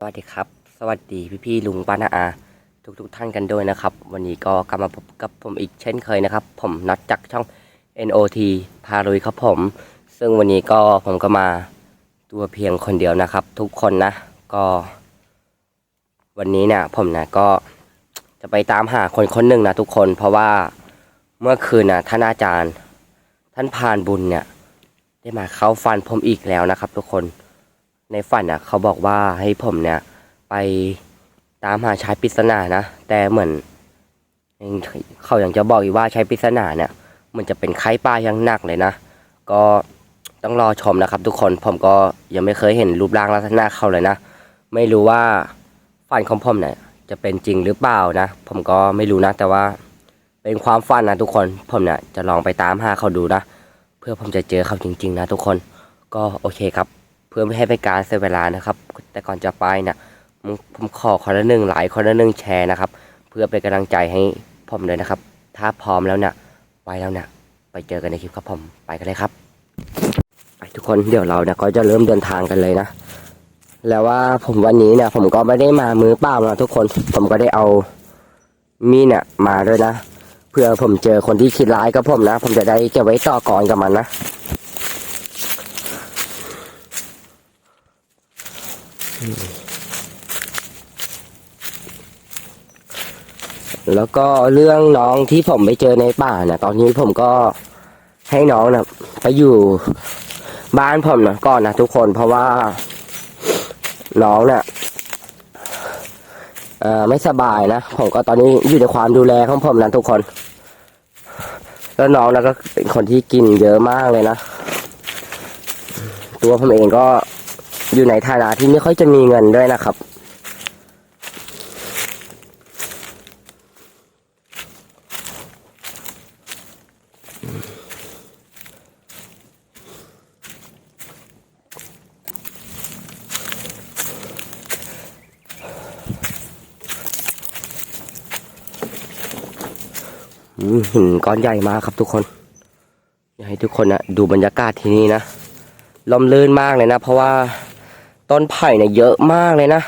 สวัสดีครับ สวัสดีพี่พี่ลุงป้านาอา ทุกทุกท่านกันด้วยนะครับ วันนี้ก็กลับมาพบกับผมอีกเช่นเคยนะครับ ผมนัดจากช่อง NOT พาลุยครับผม ซึ่งวันนี้ก็ผมก็มาตัวเพียงคนเดียวนะครับ ทุกคนนะ ก็ วันนี้เนี่ยผมนะก็จะไปตามหาคนคนหนึ่งนะทุกคน เพราะว่าเมื่อคืนนะท่านอาจารย์ ท่านพานบุญเนี่ย ได้มาเข้าฝันผมอีกแล้วนะครับ ทุกคน ในฝันอะเขาบอกว่าให้ผมเนี่ย ไปตามหาชายปริศนานะ แต่เหมือน เขาอยังจะบอกอีกว่าชายปริศนาเนี่ย มันจะเป็นไข้ป้าอยังหนักเลยนะ ก็ต้องรอชมนะครับ ทุกคนผมก็ยังไม่เคยเห็นรูปร่างลักษณะเขาเลยนะ ไม่รู้ว่าฝันของผมเนี่ยจะเป็นจริงหรือเปล่านะ ผมก็ไม่รู้นะ แต่ว่าเป็นความฝันนะทุกคนผมเนี่ยจะลองไปตามหาเขาดูนะ เพื่อผมจะเจอเขาจริง ๆ นะ ทุกคนก็โอเคครับ พื่อไม่ให้เป็นการเสียเวลานะครับ แต่ก่อนจะไปนี่ยผมขอคนละหนึ่งไลค์คนละหนึ่งแชร์นะครับ เพื่อเป็นกำลังใจให้ผมเลยนะครับ ถ้าพร้อมแล้วนี่ยไปแล้วนี่ยไปเจอกันในคลิปครับผมไปกันเลยครับไปทุกคนเดี๋ยวเราเนี่ยก็จะเริ่มเดินทางกันเลยนะ แล้วว่าผมวันนี้เนี่ยผมก็ไม่ได้มามือเปล่านะทุกคนผมก็ได้เอามีเนี่ยมาด้วยนะเพื่อผมเจอคนที่คิดร้ายกับผมนะ ผมจะได้เก็บไว้ต่อกรกับมันนะ แล้วก็เรื่องน้องที่ผมไปเจอในป่านี่ยตอนนี้ผมก็ให้น้องนะไปอยู่บ้านผมนะก่อนนะทุกคนเพราะว่าน้องเนี่ยไม่สบายนะผมก็ตอนนี้อยู่ในความดูแลของผมนะทุกคน แล้วน้องนะก็เป็นคนที่กินเยอะมากเลยนะ ตัวผมเองก็ อยู่ในฐานะที่ไม่ค่อยจะมีเงินด้วยนะครับอืมหินก้อนใหญ่มากครับทุกคน อยากให้ทุกคนนะดูบรรยากาศที่นี่นะลมลื่นมากเลยนะ เพราะว่า ต้นไผ่เนี่ยเยอะมากเลยนะ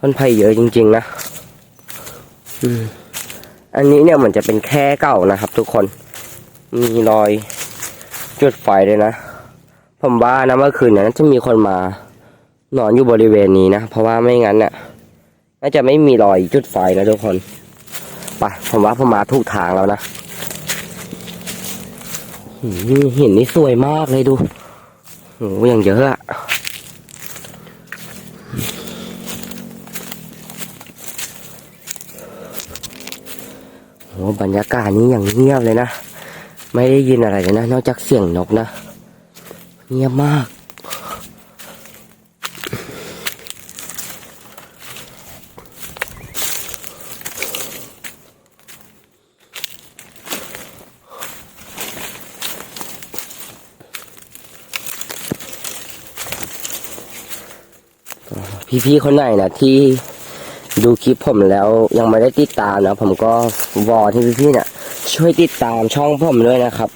ต้นไผ่เยอะจริง ๆ นะอันนี้เนี่ยเหมือนจะเป็นแค่เก่านะครับ ทุกคน มีรอยจุดไฟเลยนะ ผมว่านะเมื่อคืนเนี่ยน่าจะมีคนมานอนอยู่บริเวณนี้นะ เพราะว่าไม่งั้นเนี่ยน่าจะไม่มีรอยจุดไฟนะทุกคน ไป ผมว่าผมมาถูกทางแล้วนะ เหินนี่สวยมากเลยดูโหอย่างเยอะอะโหบรรยากาศนี้อย่างเงียบเลยนะ ไม่ได้ยินอะไรเลยนะ นอกจากเสียงนกนะ เงียบมาก พี่ๆคนไหนนะที่ดูคลิปผมแล้วยังไม่ได้ติดตามนะผมก็วอที่พี่ๆเนี่ยช่วยติดตามช่องผมด้วยนะครับ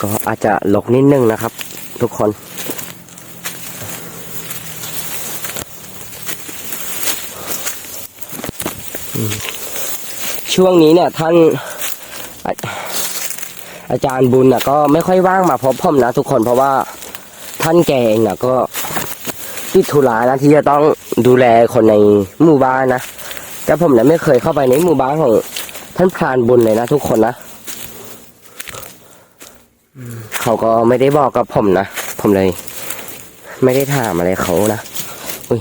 ก็อาจจะหลกนิดนึงนะครับ ทุกคนช่วงนี้เนี่ยท่าน อาจารย์บุญน่ะก็ไม่ค่อยว่างมาพบผมนะทุกคนเพราะว่าท่านแกเองน่ะก็ติดธุระนะที่จะต้องดูแลคนในหมู่บ้านนะแต่ผมเนี่ยไม่เคยเข้าไปในหมู่บ้านของท่านพรานบุญเลยนะทุกคนนะเขาก็ไม่ได้บอกกับผมนะผมเลย ไม่ได้ถามอะไรเขานะอุ้ย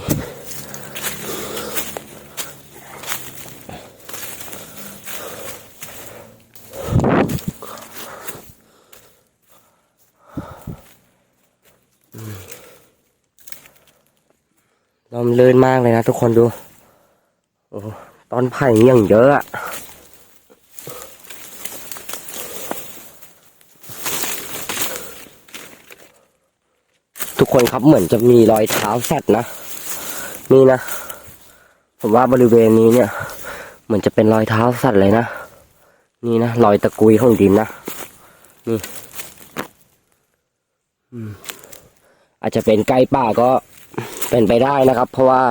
ลมลื่นมากเลยนะทุกคนดู โอ้ต้นไผ่นี่ย่างเยอะอะทุกคนครับเหมือนจะมีรอยเท้าสัตว์นะ นี่นะ ผมว่าบริเวณนี้เนี่ย เหมือนจะเป็นรอยเท้าสัตว์เลยนะ นี่นะรอยตะกุยของดินนะ นี่อืมอาจจะเป็นไก่ป่าก็ เป็นไปได้นะครับ เพราะว่า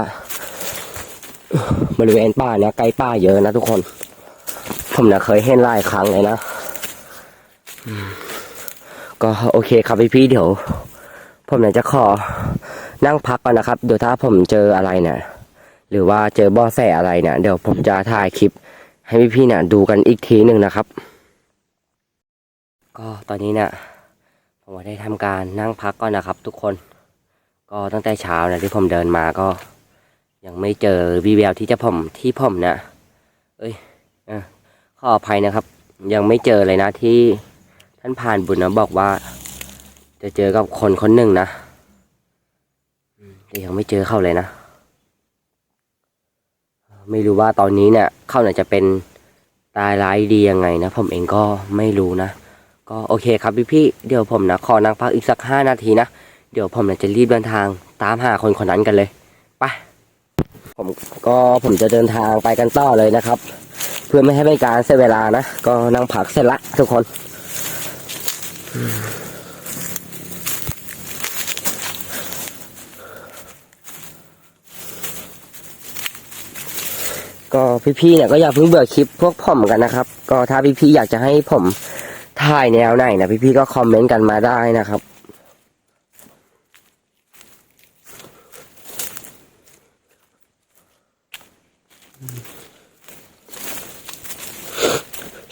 บริเวณป่าเนี่ยไก่ป่าเยอะนะทุกคน ผมเนี่ยเคยเห็นหลายครั้งเลยนะก็โอเคครับพี่พี่เดี๋ยว ผมเนี่ยจะขอนั่งพักก่อนนะครับเดี๋ยวถ้าผมเจออะไรเนี่ยหรือว่าเจอบ่อแสอะไรเนี่ยเดี๋ยวผมจะถ่ายคลิป ให้พี่พี่เนี่ยดูกันอีกทีหนึ่งนะครับ ก็ตอนนี้เนี่ยผมได้ทำการนั่งพักก่อนนะครับ ทุกคน ก็ตั้งแต่เช้านะที่ผมเดินมาก็ ยังไม่เจอวีแววที่จะผมที่ผมนี่ยเอ้ยอขออภัยนะครับ ยังไม่เจอเลยนะที่ท่านผ่านบุญนะบอกว่า จะเจอกับคนคนหนึ่งนะแต่ยังไม่เจอเข้าเลยนะไม่รู้ว่าตอนนี้เนี่ยเข้าเนี่ยจะเป็นตายร้ายดียังไงนะผมเองก็ไม่รู้นะ ก็โอเคครับพี่พี่เดี๋ยวผมนะขอนั่งพักอีกสักห้านาทีนะ เดี๋ยวผมจะรีบเดินทางตามหาคนคนนั้นกันเลยไปผมก็ผมจะเดินทางไปกันต่อเลยนะครับ เพื่อไม่ให้เป็นการเสียเวลานะ ก็นั่งพักเสร็จละทุกคนก็พี่ๆเนี่ยก็อย่าเพิ่งเบื่อคลิปพวกผมกันนะครับ ก็ถ้าพี่ๆอยากจะให้ผมถ่ายแนวไหนนะพี่ๆก็คอมเมนต์กันมาได้นะครับ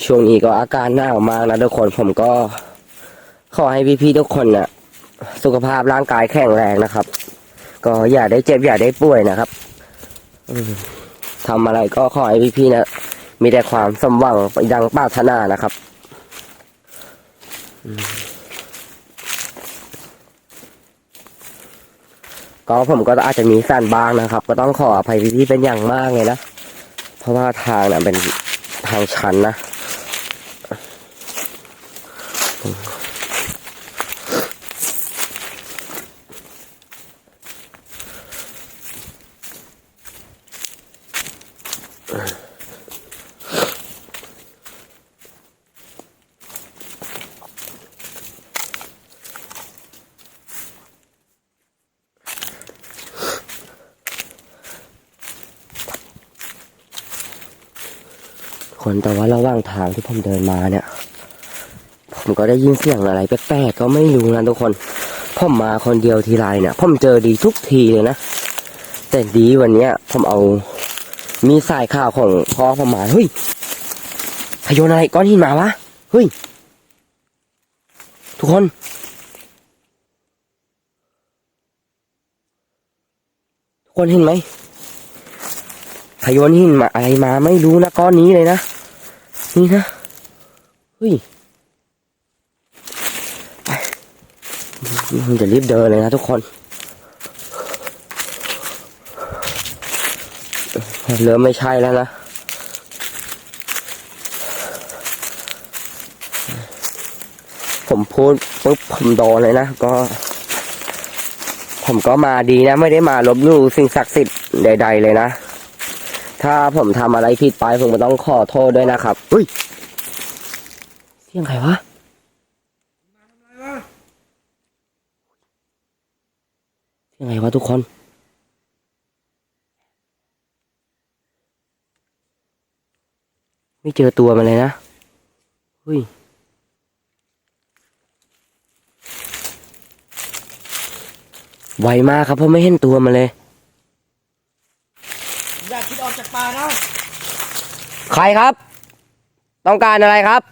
ช่วงนี้ก็อาการหนาวมากนะทุกคนผมก็ ขอให้พี่ๆทุกคนนะ่ะ สุขภาพร่างกายแข็งแรงนะครับ ก็อย่าได้เจ็บอย่าได้ป่วยนะครับทำอะไรก็ขอให้พี่ๆนะมีแต่ความสมหวังดังปรารถนานะครับก็ผมก็อาจจะมีสั้นบ้างนะครับ ก็ต้องขออภัยพี่ๆเป็นอย่างมากเลยนะ ราะว่าทางน่ะเป็นทางชันนะ คนแต่ว่าระหว่างทางที่ผมเดินมาเนี่ย ผมก็ได้ยินเสียงอะไรแปลกๆก็ไม่รู้นะทุกคนผมมาคนเดียวทีไรเนี่ยผมเจอดีทุกทีเลยนะแต่ดีวันเนี้ยผมเอามีสายข่าวของพ่อผมมาเฮ้ยพยนอะไรก้อนหินมาวะเฮ้ย ทุกคนทุกคนเห็นไหมพยนหินมาอะไรมาไม่รู้นะก้อนนี้เลยนะ นี่นะเฮ้ยไปผมจะรีบเดินเลยนะทุกคน เริ่มไม่ใช่แล้วนะผมพูดปุ๊บผมโดนเลยนะก็ ผมก็มาดีนะ ไม่ได้มาลบลู่สิ่งศักดิ์สิทธิ์ใด ๆ เลยนะ ถ้าผมทำอะไรผิดไปผมก็ต้องขอโทษด้วยนะครับอุ้ยเสียงใครวะเสียงไงวะทุกคนไม่เจอตัวมันเลยนะอุ้ยไวมากครับเพราะไม่เห็นตัวมันเลยอย่าคิดออกจาก ป่านะใครครับ ต้องการอะไรครับ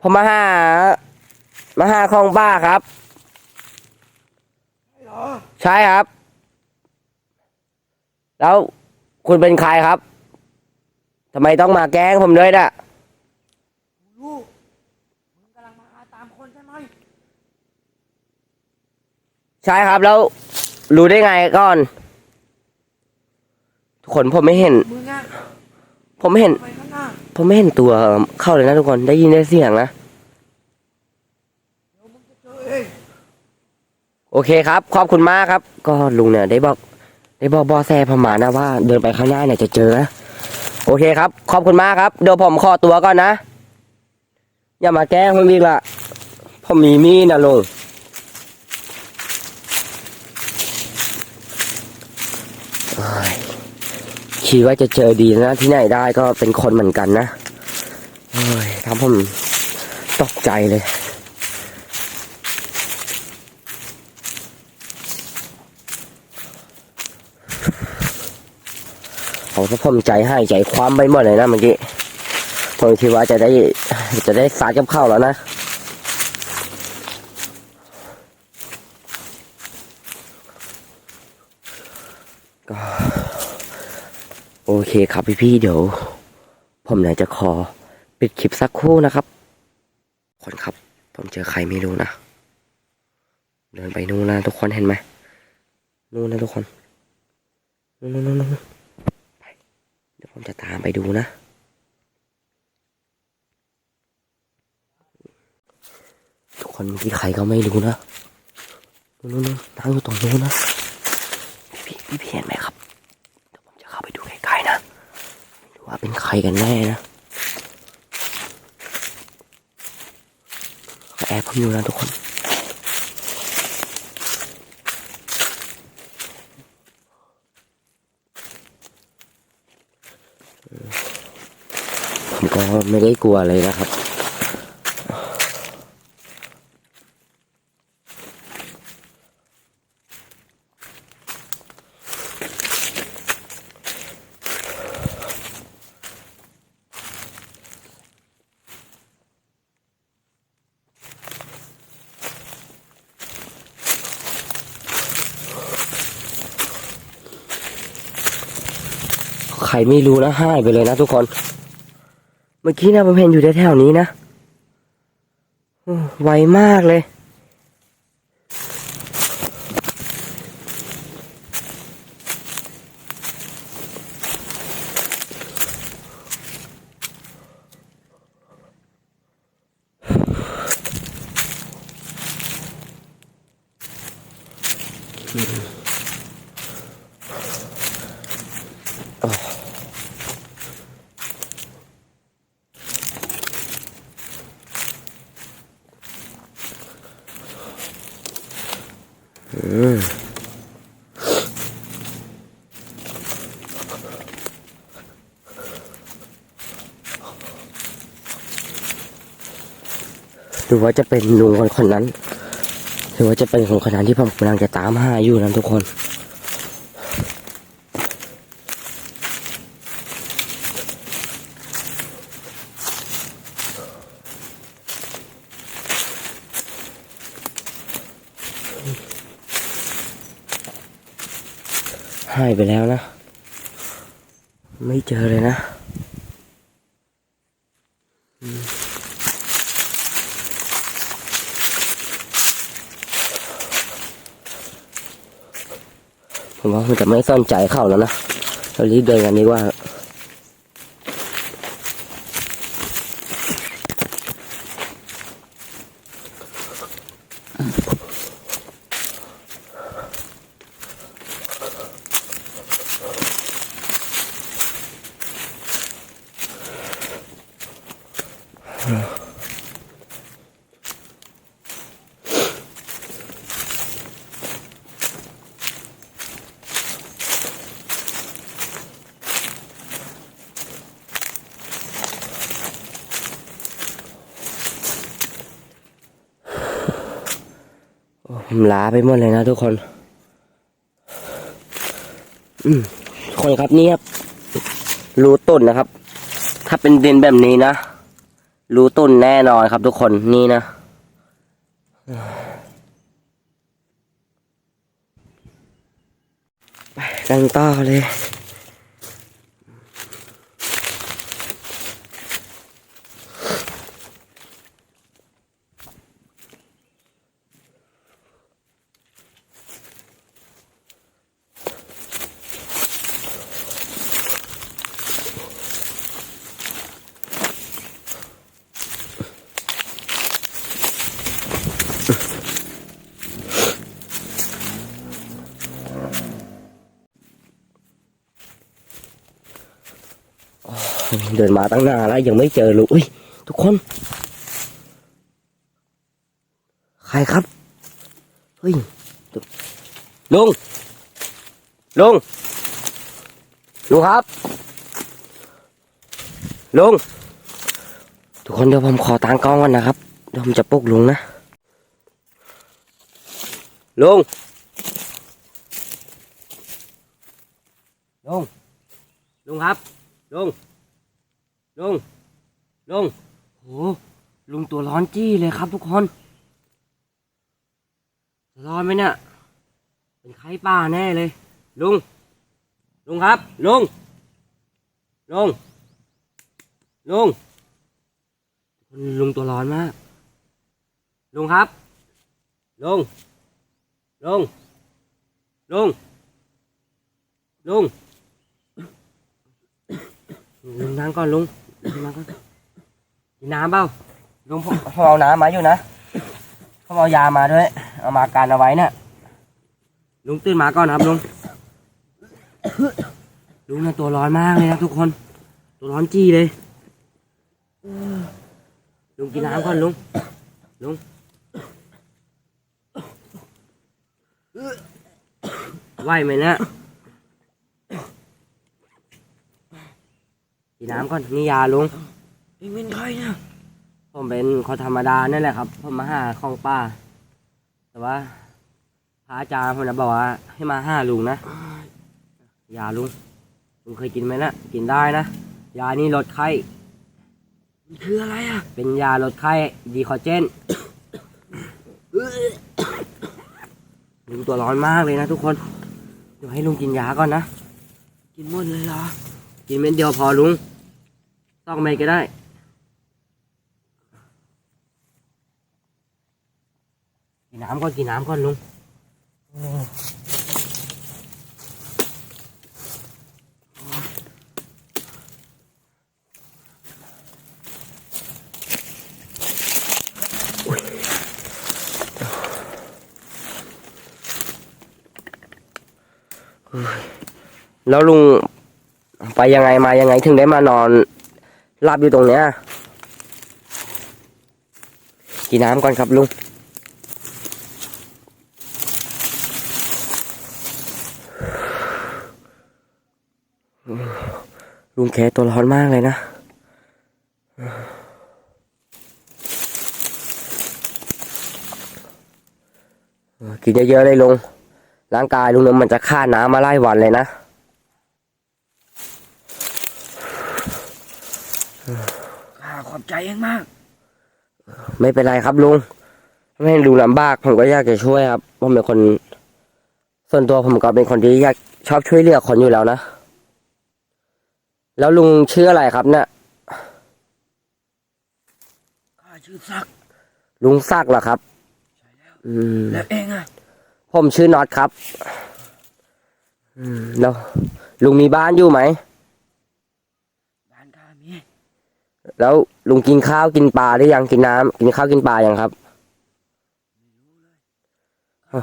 ผมมาหา มาหาของป้าครับไม่เหรอใช่ครับ แล้วคุณเป็นใครครับทำไมต้องมาแกล้งผมด้วยน่ะลูกมึงกำลังมาหาตามคนใช่ไหม ใช่ครับแล้วรู้ได้ไงก่อน ทุกคนผมไม่เห็น มึงอะผมไม่เห็น ไปข้างหน้าผมไม่เห็นตัวเข้าเลยนะทุกคนได้ยินได้เสียงนะ เดี๋ยวมึงจะเจอเองโอเคครับ ขอบคุณมากครับ ก็ลุงเนี่ยได้บอก ได้บอกบอแซผมมานะว่า เดินไปข้างหน้าเนี่ยจะเจอนะโอเคครับ ขอบคุณมากครับเดี๋ยวผมขอตัวก่อนนะ อย่ามาแกล้งผมอีกละผมมีมีดนะลุงโอ้ย คิดว่าจะเจอดีนะ ที่ไหนได้ก็เป็นคนเหมือนกันนะโอ้ยทำผมตกใจเลย ผมก็ผมใจให้ใจความไปหมดเลยนะเมื่อกี้ผมคิดว่าจะได้จะได้สาดกับข้าวแล้วนะ ก็โอ เคครับพี่ๆเดี๋ยว ผมเนี่ยจะขอปิดคลิปสักครู่นะครับ คนครับ ผมเจอใครไม่รู้นะ เดินไปนู่นนะทุกคนเห็นไหมนู่นนะทุกคนนู่นนู่นนู่นเดี๋ยวผมจะตามไปดูนะ ทุกคนเมื่อกี้ใครก็ไม่รู้นะนู่นนู่นนู่นนั่งอยู่ตรงนู้นนะพี่พี่พี่เห็นไหมครับ ใครกันแน่นะแอบผมอยู่นะทุกคน ผมก็ไม่ได้กลัวเลยนะครับ ใครไม่รู้นะหายไปเลยนะทุกคน เมื่อกี้นะผมเห็นอยู่แถวๆนี้นะไวมากเลยอื รือว่าจะเป็นลุงคนคนนั้น หรือว่าจะเป็นคนคนนั้นที่ผมกำลังจะตามหาอยู่นะทุกคน หายไปแล้วนะ ไม่เจอเลยนะ มว่าผมจะไม่สนใจเขาแล้วนะเรารีบเดินกันดีกว่าโล้าไปหมดเลยนะทุกคนอืคนครับนี่ครับรูต้นนะครับ ถ้าเป็นดินแบบนี้นะรูต้นแน่นอนครับ ทุกคนนี่นะไปกันต่อเลย เดินมาตั้งนานแล้วยังไม่เจอลุงอุ้ยทุกคน ใครครับ เฮ้ยลุงลุงลุงครับลุงทุกคนเดี๋ยวผมขอตางกล้องก่อนนะครับเดี๋ยวผมจะปลุกลุงนะลุงลุงลุงครับ ลุงลุงลุงโหลุงตัวร้อนจี้เลยครับทุกคนจะร้อนไหมเนี่ย เป็นไข้ป่าแน่เลย ลุง ลุงครับ ลุง ลุง ลุง ลุงตัวร้อนมาก ลุงครับ ลุง ลุง ลุง ลุง ลุง นั่งก่อนลุงลุงนั่งก่อนกินน้ำเปล่าลุงผมผมเอาน้ำมาอยู่นะผมเอายามาด้วย เอามาการเอาไว้น่ะลุงตื่นมาก่อนครับลุงลุงน่ะตัวร้อนมากเลยนะทุกคน ตัวร้อนจี้เลยลุงกินน้ำก่อนลุงลุงไหวไหมเนะ กินน้ำก่อนนี่ยาลุงเองเป็นใครเนี่ยผมเป็นคนธรรมดานั่นแหละครับ ผมมาหาของป้า แต่ว่าพระอาจารย์ผมนะบอกว่า ให้มาหาลุงนะยาลุงลุงเคยกินไหมนะกินได้นะยานี่ลดไข้มันคืออะไรอะ เป็นยาลดไข้ดีคอเจนลุงตัวร้อนมากเลยนะทุกคนเดี๋ยวให้ลุงกินยาก่อนนะ กินหมดเลยเหรอ กินเม็ดเดียวพอลุงต้องไม่ก็ได้ กินน้ำก่อนกินน้ำก่อนลุงแล้วลุง ไปยังไงมายังไงถึงได้มานอนหลับอยู่ตรงเนี้ยกินน้ำก่อนครับลุงลุงแกตัวร้อนมากเลยนะ กินเยอะๆเลยลุง ร่างกายลุงเนี่ยมันจะฆ่าน้ำมาไล่วันเลยนะ ข้า ขอบใจเองมาก ไม่เป็นไรครับลุง ไม่ให้ลุงลำบาก ผมก็อยากจะช่วยครับผมเป็นคน ส่วนตัวผมก็เป็นคนที่อยากชอบช่วยเหลือคนอยู่แล้วนะ แล้วลุงชื่ออะไรครับเนี่ยข้าชื่อซักดิ์ลุงศักดิ์เหรอครับ อืม แล้วเองอะ ผมชื่อน็อตครับ อืมแล้วลุงมีบ้านอยู่ไหม บ้านข้ามี แล้วลุงกินข้าวกินปลาหรือยังกินน้ำกินข้าวกินปลายังครับ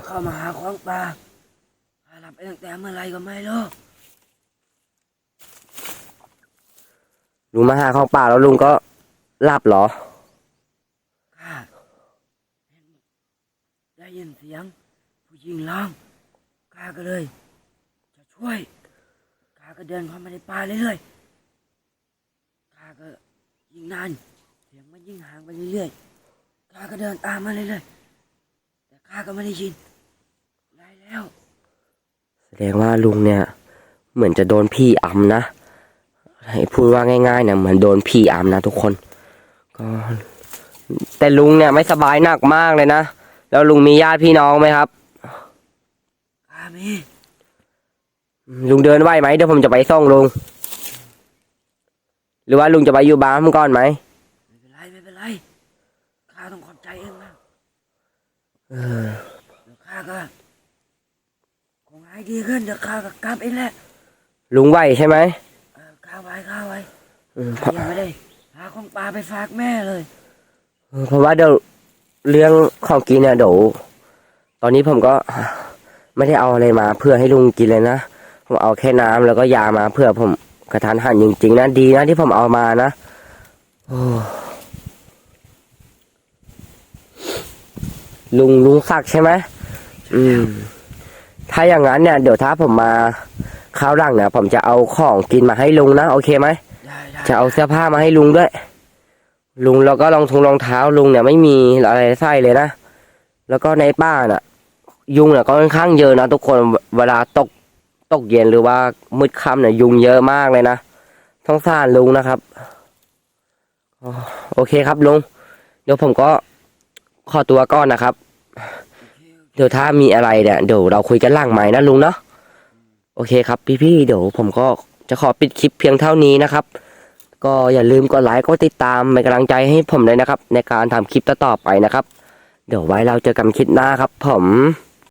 เข้ามาหาของป่าข้าหลับไปตั้งแต่เมื่อไหรก็ไม่รู้ลุงมาหาของป่าแล้วลุงก็หลับเหรอ ข้าได้ยินเสียง ผู้หญิงร้องข้าก็เลย จะช่วยข้าก็เดินเข้ามาในป่าเรื่อยๆข้าก็ ยิ่งนานเสียงมันยิ่งห่างไปเรื่อยๆข้าก็เดินตามมาเรื่อยๆแต่ข้าก็ไม่ได้ยินได้แล้ว แสดงว่าลุงเนี่ย เหมือนจะโดนพี่อำนะให้พูดว่าง่ายๆเนี่ยเหมือนโดนพี่อำนะทุกคน ก็แต่ลุงเนี่ยไม่สบายหนักมากเลยนะ แล้วลุงมีญาติพี่น้องไหมครับข้ามีลุงเดินไหวไหมเดี๋ยวผมจะไปส่งลุง หรือว่าลุงจะไปอยู่บ้านผมก่อนไหมไม่เป็นไรไม่เป็นไรข้าต้องขอบใจเองมากเออเดี๋ยวข้าก็คงหายดีขึ้นเดี๋ยวข้าก็กลับเองแหละลุงไหวใช่ไหมเออข้าไว้ข้าไว้อืมเพข้าราะยังไม่ได้หาของปลาไปฝากแม่เลย เพราะว่าเดี๋ยวเรื่องของกินเนี่ยเดี๋ยวตอนนี้ผมก็ไม่ได้เอาอะไรมาเพื่อให้ลุงกินเลยนะ ผมเอาแค่น้ำแล้วก็ยามาเพื่อผม กระทันหันจริงๆนะดีนะที่ผมเอามานะโอ้ลุงลุงศักดิ์ใช่ไหมอืม ถ้าอย่างนั้นเนี่ย เดี๋ยวถ้าผมมาคราวหลังเนี่ยผมจะเอาของกินมาให้ลุงนะโอเคไหมได้ได้จะเอาเสื้อผ้ามาให้ลุงด้วย ลุงแล้วก็รองทงรองเท้าลุงเนี่ยไม่มีอะไรใส่เลยนะแล้วก็ในป้าน่ะ ยุงเนี่ยก็ค่อนข้างเยอะนะทุกคนเวลาตก ตกเย็นหรือว่ามืดค่ำเนี่ยยุงเยอะมากเลยนะท้องสารลุงนะครับโอเคครับลุงเดี๋ยวผมก็ขอตัวก่อนนะครับ เดี๋ยวถ้ามีอะไรเนี่ยเดี๋ยวเราคุยกันหลังใหม่นะลุงเนาะโอเคครับพี่ๆเดี๋ยวผมก็จะขอปิดคลิปเพียงเท่านี้นะครับ ก็อย่าลืมกดไลค์กดติดตามเป็นกำลังใจให้ผมเลยนะครับ ในการทำคลิปต่อๆไปนะครับ เดี๋ยวไว้เราเจอกันคลิปหน้าครับ ผม